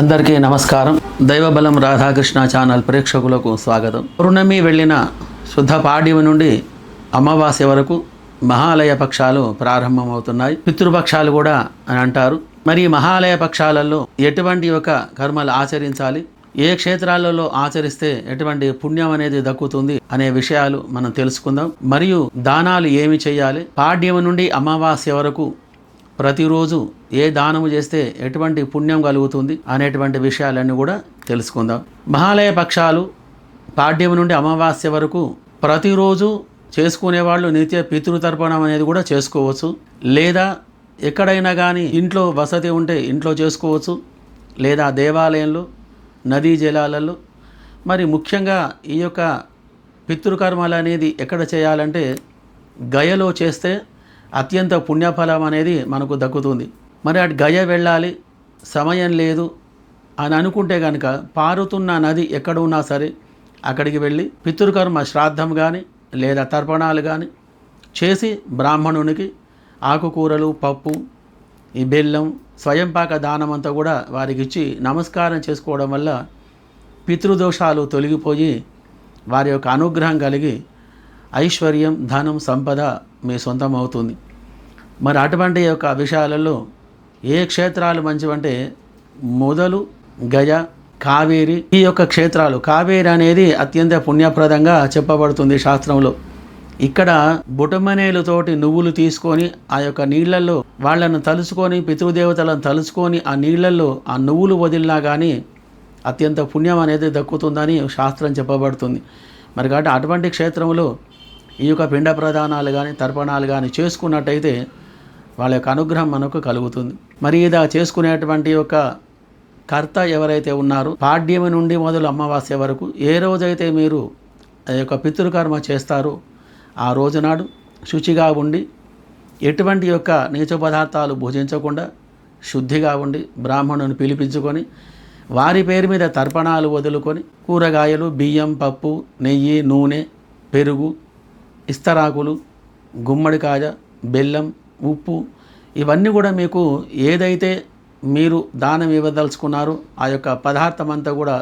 అందరికీ నమస్కారం. దైవబలం రాధాకృష్ణ ఛానల్ ప్రేక్షకులకు స్వాగతం. పౌర్ణమి వెళ్ళిన శుద్ధ పాడ్యమి నుండి అమావాస్య వరకు మహాలయ పక్షాలు ప్రారంభమవుతున్నాయి. పితృపక్షాలు కూడా అని అంటారు. మరి మహాలయ పక్షాలలో ఎటువంటి ఒక కర్మలు ఆచరించాలి? ఏ క్షేత్రాలలో ఆచరిస్తే ఎటువంటి పుణ్యం అనేది దక్కుతుంది అనే విషయాలు మనం తెలుసుకుందాం. మరియు దానాలు ఏమి చేయాలి? పాడ్యం నుండి అమావాస్య వరకు ప్రతిరోజు ఏ దానము చేస్తే ఎటువంటి పుణ్యం కలుగుతుంది అనేటువంటి విషయాలన్నీ కూడా తెలుసుకుందాం. మహాలయ పక్షాలు పాడ్యం నుండి అమావాస్య వరకు ప్రతిరోజు చేసుకునే వాళ్ళు నిత్య పితృతర్పణం అనేది కూడా చేసుకోవచ్చు. లేదా ఎక్కడైనా కానీ ఇంట్లో వసతి ఉంటే ఇంట్లో చేసుకోవచ్చు. లేదా దేవాలయంలో నదీ జలాలలో. మరి ముఖ్యంగా ఈ యొక్క పితృకర్మలు అనేది ఎక్కడ చేయాలంటే గయలో చేస్తే అత్యంత పుణ్యఫలం అనేది మనకు దక్కుతుంది. మరి అటు గయ వెళ్ళాలి సమయం లేదు అని అనుకుంటే కనుక పారుతున్న నది ఎక్కడ ఉన్నా సరే అక్కడికి వెళ్ళి పితృకర్మ శ్రాద్ధం కానీ లేదా తర్పణాలు కానీ చేసి బ్రాహ్మణునికి ఆకుకూరలు పప్పు ఈ బెల్లం స్వయంపాక దానం అంతా కూడా వారికి ఇచ్చి నమస్కారం చేసుకోవడం వల్ల పితృదోషాలు తొలగిపోయి వారి యొక్క అనుగ్రహం కలిగి ఐశ్వర్యం ధనం సంపద మీ సొంతం అవుతుంది. మరి అటువంటి యొక్క విషయాలలో ఏ క్షేత్రాలు మంచివంటే మొదలు గజ కావేరి ఈ యొక్క క్షేత్రాలు. కావేరి అనేది అత్యంత పుణ్యప్రదంగా చెప్పబడుతుంది శాస్త్రంలో. ఇక్కడ బుటమనేలతోటి నువ్వులు తీసుకొని ఆ యొక్క నీళ్ళల్లో వాళ్ళను తలుచుకొని పితృదేవతలను తలుచుకొని ఆ నీళ్ళల్లో ఆ నువ్వులు వదిలినా కానీ అత్యంత పుణ్యం అనేది దక్కుతుందని శాస్త్రం చెప్పబడుతుంది. మరి కాబట్టి అటువంటి క్షేత్రంలో ఈ యొక్క పిండ ప్రదానాలు కానీ తర్పణాలు కానీ చేసుకున్నట్టయితే వాళ్ళ యొక్క అనుగ్రహం మనకు కలుగుతుంది. మరి ఇదా చేసుకునేటువంటి యొక్క కర్త ఎవరైతే ఉన్నారో పాడ్యమి నుండి మొదలు అమావాస్య వరకు ఏ రోజైతే మీరు ఆ యొక్క పితృకర్మ చేస్తారో ఆ రోజునాడు శుచిగా ఉండి ఎటువంటి యొక్క నీచ పదార్థాలు భుజించకుండా శుద్ధిగా ఉండి బ్రాహ్మణుని పిలిపించుకొని వారి పేరు మీద తర్పణాలు వదులుకొని కూరగాయలు బియ్యం పప్పు నెయ్యి నూనె పెరుగు ఇస్తరాకులు గుమ్మడికాయ బెల్లం ఉప్పు ఇవన్నీ కూడా మీకు ఏదైతే మీరు దానం ఇవ్వదలుచుకున్నారో ఆ యొక్క పదార్థం అంతా కూడా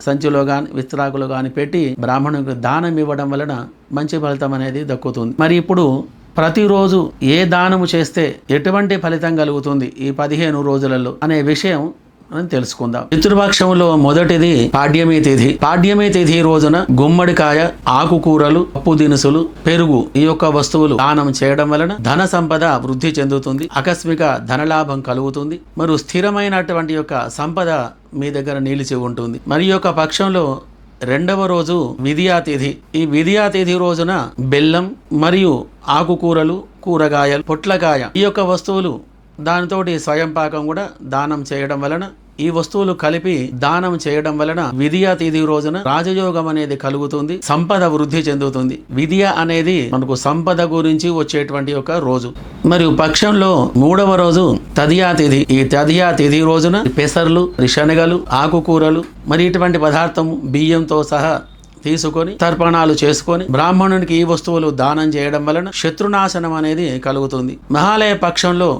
సంచిలో కానీ విస్తరాకులు కానీ పెట్టి బ్రాహ్మణునికి దానం ఇవ్వడం వలన మంచి ఫలితం అనేది దక్కుతుంది. మరి ఇప్పుడు ప్రతిరోజు ఏ దానము చేస్తే ఎటువంటి ఫలితం కలుగుతుంది ఈ పదిహేను రోజులలో అనే విషయం మనం తెలుసుకుందాం. పితృపక్షంలో మొదటిది పాడ్యమి తిథి. పాడ్యమి తిథి రోజున గుమ్మడికాయ ఆకుకూరలు పప్పు దినుసులు పెరుగు ఈ యొక్క వస్తువులు దానం చేయడం వలన ధన సంపద వృద్ధి చెందుతుంది. ఆకస్మిక ధనలాభం కలుగుతుంది. మరియు స్థిరమైనటువంటి యొక్క సంపద మీ దగ్గర నిలిచి ఉంటుంది. మరి యొక్క పక్షంలో రెండవ రోజు విధియాతిథి ఈ విధియాతిథి రోజున బెల్లం మరియు ఆకుకూరలు కూరగాయలు పొట్లకాయ ఈ యొక్క వస్తువులు దానితోటి స్వయం పాకం కూడా దానం చేయడం వలన ఈ వస్తువులు కలిపి దానం చేయడం వలన విద్యా తేదీ రోజున రాజయోగం అనేది కలుగుతుంది సంపద వృద్ధి చెందుతుంది. విద్య అనేది మనకు సంపద గురించి వచ్చేటువంటి ఒక రోజు. మరియు పక్షంలో మూడవ రోజు తదియా తిథి. ఈ తదియా తిథి రోజున పెసర్లు శనగలు ఆకుకూరలు మరి ఇటువంటి పదార్థం బియ్యంతో సహా తీసుకొని తర్పణాలు చేసుకొని బ్రాహ్మణునికి ఈ వస్తువులు దానం చేయడం వలన శత్రునాశనం అనేది కలుగుతుంది. మహాలయ పక్షంలో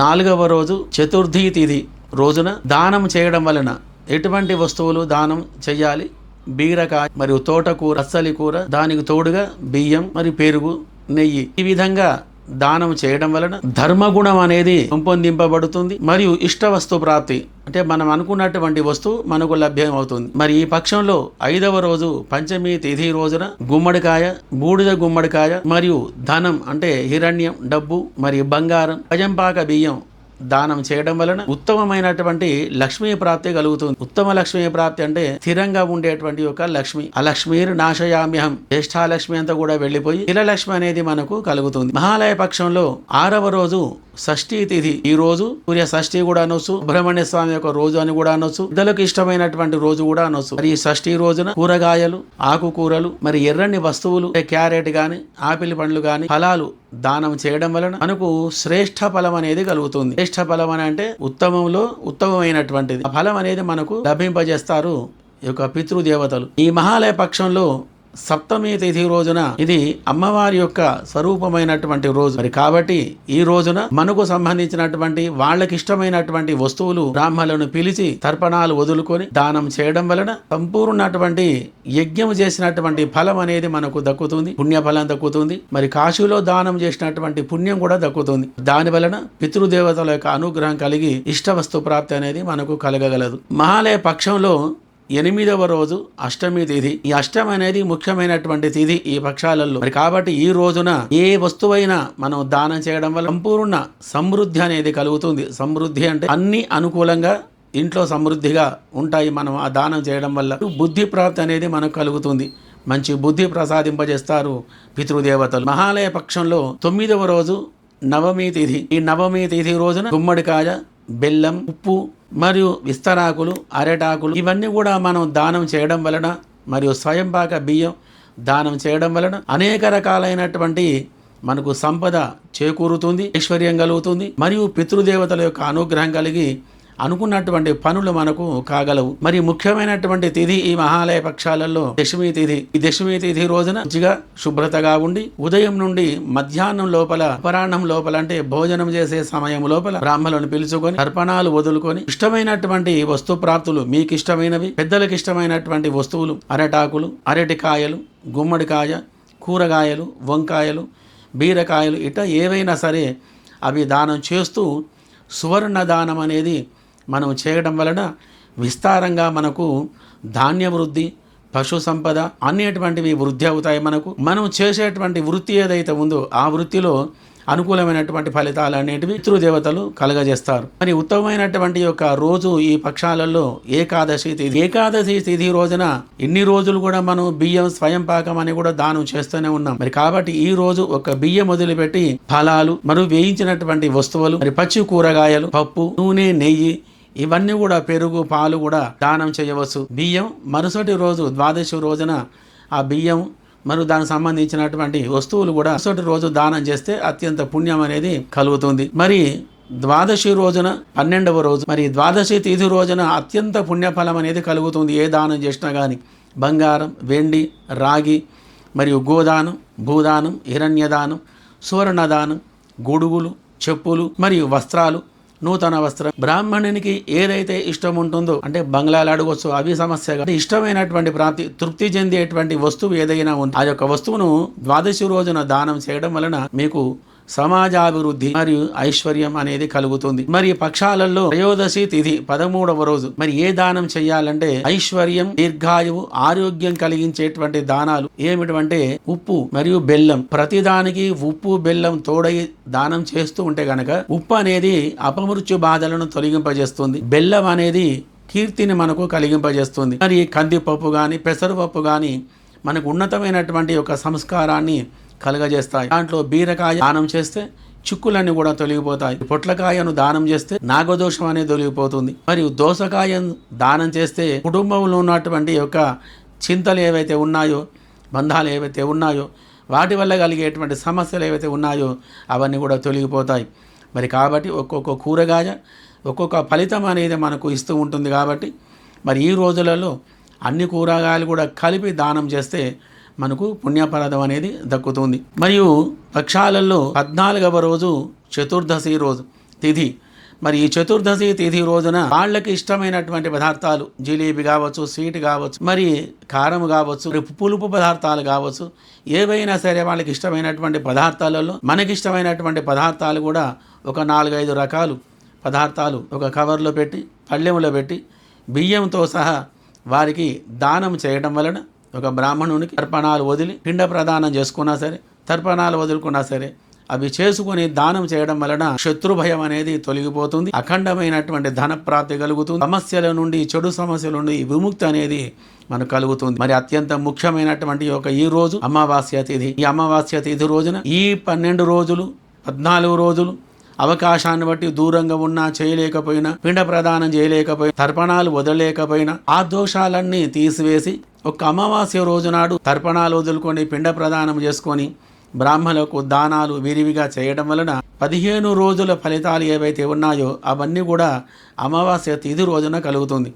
నాలుగవ రోజు చతుర్థి తిథి రోజున దానం చేయడం వలన ఎటువంటి వస్తువులు దానం చేయాలి? బీరకాయ మరియు తోటకూర అస్సలి కూర దానికి తోడుగా బియ్యం మరియు పెరుగు నెయ్యి. ఈ విధంగా దానం చేయడం వలన ధర్మగుణం అనేది పెంపొందింపబడుతుంది మరియు ఇష్ట వస్తు ప్రాప్తి. అంటే మనం అనుకున్నటువంటి వస్తువు మనకు లభ్యం అవుతుంది మరి ఈ పక్షంలో ఐదవ రోజు పంచమి తిథి రోజున గుమ్మడికాయ బూడిద గుమ్మడికాయ మరియు ధనం అంటే హిరణ్యం డబ్బు మరియు బంగారం అజంపాక బియ్యం దానం చేయడం వలన ఉత్తమమైనటువంటి లక్ష్మీ ప్రాప్తి కలుగుతుంది. ఉత్తమ లక్ష్మీ ప్రాప్తి అంటే స్థిరంగా ఉండేటువంటి ఒక లక్ష్మి. ఆ లక్ష్మీర్ నాశయామ్యహం. జ్యేష్ఠాలక్ష్మి అంతా కూడా వెళ్ళిపోయి లక్ష్మి అనేది మనకు కలుగుతుంది. మహాలయ పక్షంలో ఆరవ రోజు షష్ఠీ తిథి. ఈ రోజు సూర్య షష్ఠి కూడా అనొచ్చు సుబ్రహ్మణ్య స్వామి యొక్క రోజు అని కూడా అనొచ్చు పెద్దలకు ఇష్టమైనటువంటి రోజు కూడా అనొచ్చు. మరి ఈ షష్ఠి రోజున కూరగాయలు ఆకుకూరలు మరి ఎర్రని వస్తువులు క్యారెట్ గాని ఆపిల్ పండ్లు గాని ఫలాలు దానం చేయడం వలన మనకు శ్రేష్ఠ ఫలం అనేది కలుగుతుంది. శ్రేష్ఠ ఫలం అని అంటే ఉత్తమంలో ఉత్తమమైనటువంటిది. ఆ ఫలం అనేది మనకు లభింపజేస్తారు యొక్క పితృదేవతలు. ఈ మహాలయ పక్షంలో సప్తమి తిథి రోజున ఇది అమ్మవారి యొక్క స్వరూపమైనటువంటి రోజు. మరి కాబట్టి ఈ రోజున మనకు సంబంధించినటువంటి వాళ్ళకి ఇష్టమైనటువంటి వస్తువులు బ్రాహ్మణులను పిలిచి తర్పణాలు వదులుకొని దానం చేయడం వలన సంపూర్ణటువంటి యజ్ఞం చేసినటువంటి ఫలం అనేది మనకు దక్కుతుంది పుణ్యఫలం దక్కుతుంది. మరి కాశీలో దానం చేసినటువంటి పుణ్యం కూడా దక్కుతుంది. దాని వలన పితృదేవతల యొక్క అనుగ్రహం కలిగి ఇష్ట వస్తు ప్రాప్తి అనేది మనకు కలగగలదు. మహాలయ పక్షంలో ఎనిమిదవ రోజు అష్టమి తిథి. ఈ అష్టమి అనేది ముఖ్యమైనటువంటి తిథి ఈ పక్షాలలో. మరి కాబట్టి ఈ రోజున ఏ వస్తువైనా మనం దానం చేయడం వల్ల సంపూర్ణ సమృద్ధి అనేది కలుగుతుంది. సమృద్ధి అంటే అన్ని అనుకూలంగా ఇంట్లో సమృద్ధిగా ఉంటాయి మనం ఆ దానం చేయడం వల్ల. బుద్ధి ప్రాప్తి అనేది మనకు కలుగుతుంది. మంచి బుద్ధి ప్రసాదింపజేస్తారు పితృదేవతలు. మహాలయ పక్షంలో తొమ్మిదవ రోజు నవమి తిథి. ఈ నవమి తిథి రోజున గుమ్మడికాయ బెల్లం ఉప్పు మరియు విస్తరాకులు అరెటాకులు ఇవన్నీ కూడా మనం దానం చేయడం వలన మరియు స్వయంపాక బియ్యం దానం చేయడం వలన అనేక రకాలైనటువంటి మనకు సంపద చేకూరుతుంది ఐశ్వర్యం కలుగుతుంది మరియు పితృదేవతల యొక్క అనుగ్రహం కలిగి అనుకున్నటువంటి పనులు మనకు కాగలవు. మరి ముఖ్యమైనటువంటి తిథి ఈ మహాలయ పక్షాలలో దశమి తిథి. ఈ దశమి తిథి రోజున మంచిగా శుభ్రతగా ఉండి ఉదయం నుండి మధ్యాహ్నం లోపల అపరాహ్నం లోపల అంటే భోజనం చేసే సమయం లోపల బ్రాహ్మణులను పిలుచుకొని తర్పణాలు వదులుకొని ఇష్టమైనటువంటి వస్తు ప్రాప్తులు మీకు ఇష్టమైనవి పెద్దలకు ఇష్టమైనటువంటి వస్తువులు అరటాకులు అరటికాయలు గుమ్మడికాయ కూరగాయలు వంకాయలు బీరకాయలు ఇట ఏవైనా సరే అవి దానం చేస్తూ సువర్ణ దానం అనేది మనం చేయడం వలన విస్తారంగా మనకు ధాన్య వృద్ధి పశు సంపద అనేటువంటివి వృద్ధి అవుతాయి మనకు. మనం చేసేటువంటి వృత్తి ఏదైతే ఉందో ఆ వృత్తిలో అనుకూలమైనటువంటి ఫలితాలు అనేటివి పితృదేవతలు కలగజేస్తారు. మరి ఉత్తమమైనటువంటి యొక్క రోజు ఈ పక్షాలలో ఏకాదశి తిథి. ఏకాదశి తిథి రోజున ఇన్ని రోజులు కూడా మనం బియ్యం స్వయం పాకం అని కూడా దానం చేస్తూనే ఉన్నాం. మరి కాబట్టి ఈ రోజు ఒక బియ్యం వదిలిపెట్టి ఫలాలు మరియు వేయించినటువంటి వస్తువులు మరి పచ్చి కూరగాయలు పప్పు నూనె నెయ్యి ఇవన్నీ కూడా పెరుగు పాలు కూడా దానం చేయవచ్చు. బియ్యం మరుసటి రోజు ద్వాదశి రోజున ఆ బియ్యం మరియు దానికి సంబంధించినటువంటి వస్తువులు కూడా మరుసటి రోజు దానం చేస్తే అత్యంత పుణ్యం అనేది కలుగుతుంది. మరి ద్వాదశి రోజున పన్నెండవ రోజు మరి ద్వాదశి తిథి రోజున అత్యంత పుణ్యఫలం అనేది కలుగుతుంది. ఏ దానం చేసినా కానీ బంగారం వెండి రాగి మరియు గోదానం భూదానం హిరణ్యదానం సువర్ణదానం గొడుగులు చెప్పులు మరియు వస్త్రాలు నూతన వస్త్రం. బ్రాహ్మణునికి ఏదైతే ఇష్టం ఉంటుందో అంటే బంగ్లాలు అడగొచ్చు అవి సమస్య ఇష్టమైనటువంటి ప్రాప్తి తృప్తి చెందేటువంటి వస్తువు ఏదైనా ఉంది ఆ యొక్క వస్తువును ద్వాదశి రోజున దానం చేయడం వలన మీకు సమాజాభివృద్ధి మరియు ఐశ్వర్యం అనేది కలుగుతుంది. మరి పక్షాలలో త్రయోదశి తిథి పదమూడవ రోజు. మరి ఏ దానం చేయాలంటే ఐశ్వర్యం దీర్ఘాయువు ఆరోగ్యం కలిగించేటువంటి దానాలు ఏమిటంటే ఉప్పు మరియు బెల్లం. ప్రతిదానికి ఉప్పు బెల్లం తోడై దానం చేస్తూ ఉంటే గనక ఉప్పు అనేది అపమృత్యు బాధలను తొలగింపజేస్తుంది. బెల్లం అనేది కీర్తిని మనకు కలిగింపజేస్తుంది. మరి కందిపప్పు కానీ పెసరపప్పు కానీ మనకు ఉన్నతమైనటువంటి ఒక సంస్కారాన్ని కలుగజేస్తాయి. దాంట్లో బీరకాయ దానం చేస్తే చిక్కులన్నీ కూడా తొలగిపోతాయి. పొట్లకాయను దానం చేస్తే నాగదోషం అనేది తొలగిపోతుంది. మరియు దోసకాయను దానం చేస్తే కుటుంబంలో ఉన్నటువంటి యొక్క చింతలు ఏవైతే ఉన్నాయో బంధాలు ఏవైతే ఉన్నాయో వాటి వల్ల కలిగేటువంటి సమస్యలు ఏవైతే ఉన్నాయో అవన్నీ కూడా తొలగిపోతాయి. మరి కాబట్టి ఒక్కొక్క కూరగాయ ఒక్కొక్క ఫలితం అనేది మనకు ఇస్తూ ఉంటుంది కాబట్టి మరి ఈ రోజులలో అన్ని కూరగాయలు కూడా కలిపి దానం చేస్తే మనకు పుణ్యపరదం అనేది దక్కుతుంది. మరియు పక్షాలలో పద్నాలుగవ రోజు చతుర్దశి రోజు తిథి. మరి ఈ చతుర్దశి తిథి రోజున వాళ్ళకి ఇష్టమైనటువంటి పదార్థాలు జిలేబీ కావచ్చు స్వీట్ కావచ్చు మరి కారం కావచ్చు పులుపు పదార్థాలు కావచ్చు ఏవైనా సరే వాళ్ళకి ఇష్టమైనటువంటి పదార్థాలలో మనకి ఇష్టమైనటువంటి పదార్థాలు కూడా ఒక నాలుగైదు రకాలు పదార్థాలు ఒక కవర్లో పెట్టి పళ్ళెంలో పెట్టి బియ్యంతో సహా వారికి దానం చేయడం వలన ఒక బ్రాహ్మణునికి తర్పణాలు వదిలి పిండ ప్రదానం చేసుకున్నా సరే తర్పణాలు వదులుకున్నా సరే అవి చేసుకుని దానం చేయడం వలన శత్రు భయం అనేది తొలగిపోతుంది అఖండమైనటువంటి ధన ప్రాప్తి కలుగుతుంది సమస్యల నుండి చెడు సమస్యల నుండి విముక్తి అనేది మనకు కలుగుతుంది. మరి అత్యంత ముఖ్యమైనటువంటి ఒక ఈ రోజు అమావాస్య తిథి. ఈ అమావాస్య తిథి రోజున ఈ పన్నెండు రోజులు పద్నాలుగు రోజులు అవకాశాన్ని బట్టి దూరంగా ఉన్నా చేయలేకపోయినా పిండ ప్రదానం చేయలేకపోయినా తర్పణాలు వదలలేకపోయినా ఆ దోషాలన్నీ తీసివేసి ఒక అమావాస్య రోజు నాడు తర్పణాలు వదులుకొని పిండ ప్రదానం చేసుకొని బ్రాహ్మణులకు దానాలు విరివిగా చేయడం వలన పదిహేను రోజుల ఫలితాలు ఏవైతే ఉన్నాయో అవన్నీ కూడా అమావాస్య తిథి రోజున కలుగుతుంది.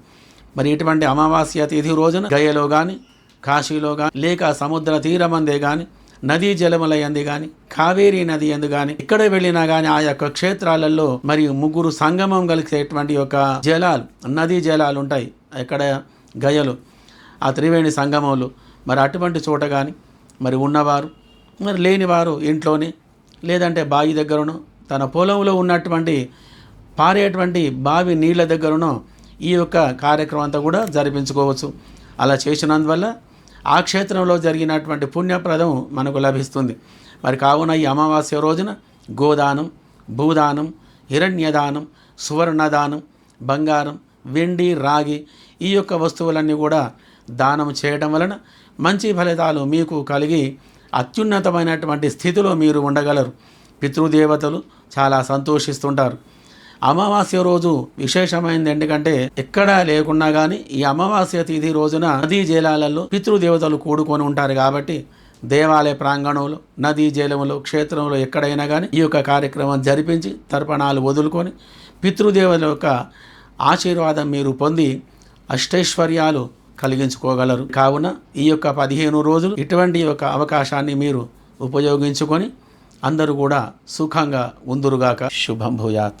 మరి ఇటువంటి అమావాస్య తిథి రోజున గయలో కానీ కాశీలో కానీ లేక సముద్ర తీరమందే కానీ నదీ జలముల ఎందు కానీ కావేరీ నది ఎందు కానీ ఎక్కడ వెళ్ళినా కానీ ఆ యొక్క క్షేత్రాలలో మరియు ముగ్గురు సంగమం కలిసేటువంటి యొక్క జలాలు నదీ జలాలు ఉంటాయి. ఇక్కడ గయలు. ఆ త్రివేణి సంగమంలో మరి అటువంటి చోట కానీ మరి ఉన్నవారు మరి లేనివారు ఇంట్లోనే లేదంటే బావి దగ్గరను తన పొలంలో ఉన్నటువంటి పారేటువంటి బావి నీళ్ళ దగ్గరను ఈ యొక్క కార్యక్రమం అంతా కూడా జరిపించుకోవచ్చు. అలా చేసినందువల్ల ఆ క్షేత్రంలో జరిగినటువంటి పుణ్యప్రదం మనకు లభిస్తుంది. మరి కావున ఈ అమావాస్య రోజున గోదానం భూదానం హిరణ్యదానం సువర్ణదానం బంగారం వెండి రాగి ఈ యొక్క వస్తువులన్నీ కూడా దానం చేయడం వలన మంచి ఫలితాలు మీకు కలిగి అత్యున్నతమైనటువంటి స్థితిలో మీరు ఉండగలరు. పితృదేవతలు చాలా సంతోషిస్తుంటారు. అమావాస్య రోజు విశేషమైనది ఎందుకంటే ఎక్కడా లేకున్నా కానీ ఈ అమావాస్య తిథి రోజున నదీ జలాలలో పితృదేవతలు కూడుకొని ఉంటారు కాబట్టి దేవాలయ ప్రాంగణంలో నదీ జలములో క్షేత్రంలో ఎక్కడైనా కానీ ఈ యొక్క కార్యక్రమం జరిపించి తర్పణాలు వదులుకొని పితృదేవతల యొక్క ఆశీర్వాదం మీరు పొంది అష్టైశ్వర్యాలు కలిగించుకోగలరు. కావున ఈ యొక్క పదిహేను రోజులు ఇటువంటి యొక్క అవకాశాన్ని మీరు ఉపయోగించుకొని అందరూ కూడా సుఖంగా ఉందురుగాక. శుభం భూయాత్.